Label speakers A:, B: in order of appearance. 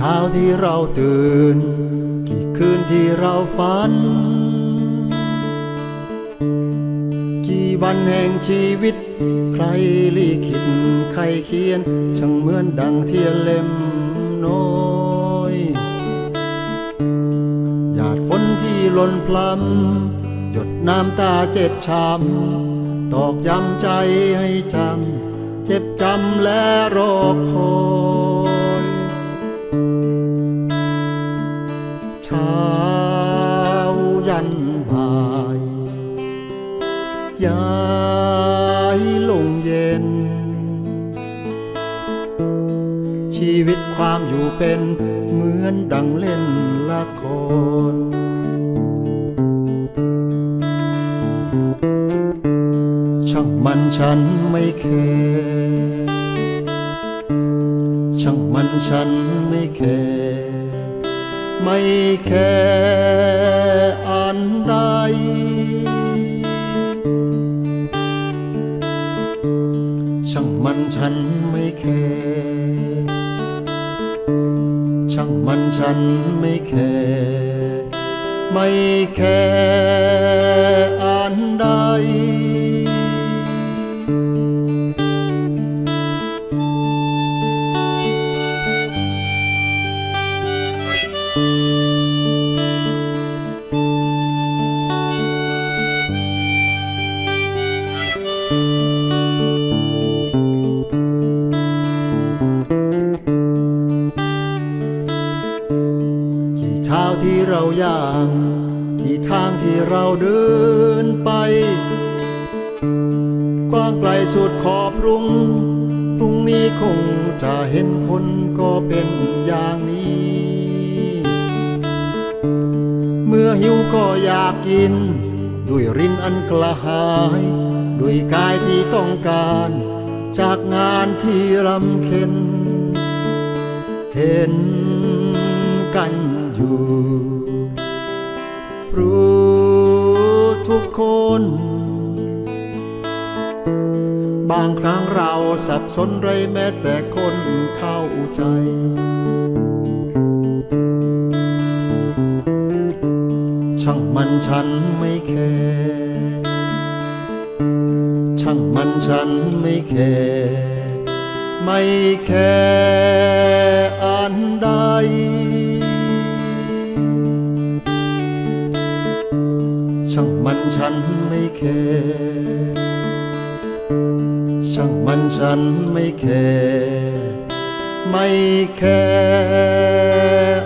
A: เช้าที่เราตื่น กี่คืนที่เราฝัน กี่วันแห่งชีวิต ใครลิขิตใครเขียน ช่างเหมือนดังเทียนเล่มน้อยหยาดฝนที่หล่นพลัมหยดน้ำตาเจ็บช้ำตอกย้ำใจให้จำเจ็บจำและรอคอย ย้ายลงเย็น ชีวิตความอยู่เป็นเหมือนดังเล่นละครช่างมันฉันไม่แคร์ช่างมันฉันไม่แคร์ไม่แคร์อันใด ช่างมันฉันไม่แคร์ช่างมันฉันไม่แคร์ไม่แคร์อันใด ที่เราย่างกี่ทางที่เราเดินไป กว้างไกลสุดขอบรุงพรุ่งนี้คงจะเห็นคนก็เป็นอย่างนี้ เมื่อหิวก็อยากกิน ด้วยรินอันกระหาย ด้วยกายที่ต้องการ จากงานที่รำเค็นเห็น กันอยู่ รู้ทุกคน บางครั้งเราสับสนไรแม้แต่คนเข้าใจ ช่างมันฉันไม่แคร์ช่างมันฉันไม่แคร์ไม่แคร์อันใด ช่างมันฉันไม่แคร์ช่างมันฉันไม่แคร์ไม่แคร์